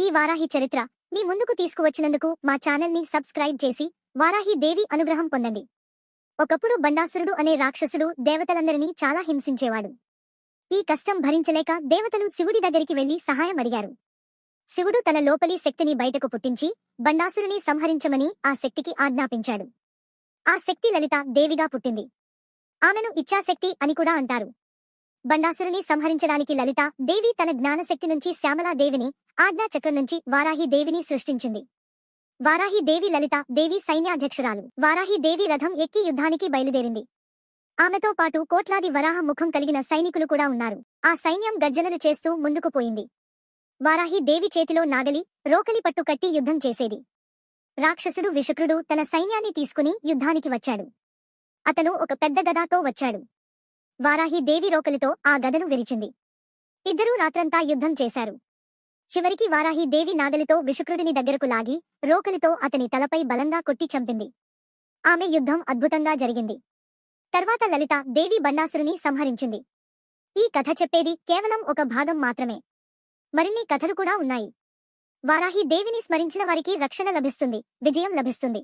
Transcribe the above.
ఈ వారాహి చరిత్ర మీ ముందుకు తీసుకువచ్చినందుకు మా ఛానల్ని సబ్స్క్రైబ్ చేసి వారాహి దేవి అనుగ్రహం పొందండి. ఒకప్పుడు బండాసురుడు అనే రాక్షసుడు దేవతలందరినీ చాలా హింసించేవాడు. ఈ కష్టం భరించలేక దేవతలు శివుడి దగ్గరికి వెళ్ళి సహాయం అడిగారు. శివుడు తన లోపలి శక్తిని బయటకు పుట్టించి బండాసురుని సంహరించమని ఆ శక్తికి ఆజ్ఞాపించాడు. ఆ శక్తి లలిత దేవిగా పుట్టింది. ఆమెను ఇచ్ఛాశక్తి అని కూడా అంటారు. బండాసురుని సంహరించడానికి లలిత దేవి తన జ్ఞానశక్తి నుంచి శ్యామలాదేవిని ఆజ్ఞాచక్రం నుంచి వారాహి దేవిని సృష్టించింది. వారాహి దేవి లలిత దేవి సైన్యాధ్యక్షురాలు. వారాహి దేవి రథం ఎక్కి యుద్ధానికి బయలుదేరింది. ఆమెతో పాటు కోట్లాది వరాహ ముఖం కలిగిన సైనికులు కూడా ఉన్నారు. ఆ సైన్యం గర్జనలు చేస్తూ ముందుకు పోయింది. వారాహి దేవి చేతిలో నాగలి రోకలి పట్టు కట్టి యుద్ధం చేసేది. రాక్షసుడు విషకృడు తన సైన్యాన్ని తీసుకుని యుద్ధానికి వచ్చాడు. అతను ఒక పెద్ద గదాతో వచ్చాడు. వారాహి దేవి రోకలితో ఆ గదను విరిచింది. ఇద్దరూ రాత్రంతా యుద్ధం చేశారు. చివరికి వారాహి దేవి నాగలితో విషుక్రుడిని దగ్గరకు లాగి రోకలితో అతని తలపై బలంగా కొట్టి చంపింది. ఆమె యుద్ధం అద్భుతంగా జరిగింది. తర్వాత లలిత దేవి బండాసురుని సంహరించింది. ఈ కథ చెప్పేది కేవలం ఒక భాగం మాత్రమే. మరిన్ని కథలు కూడా ఉన్నాయి. వారాహి దేవిని స్మరించిన వారికి రక్షణ లభిస్తుంది విజయం లభిస్తుంది.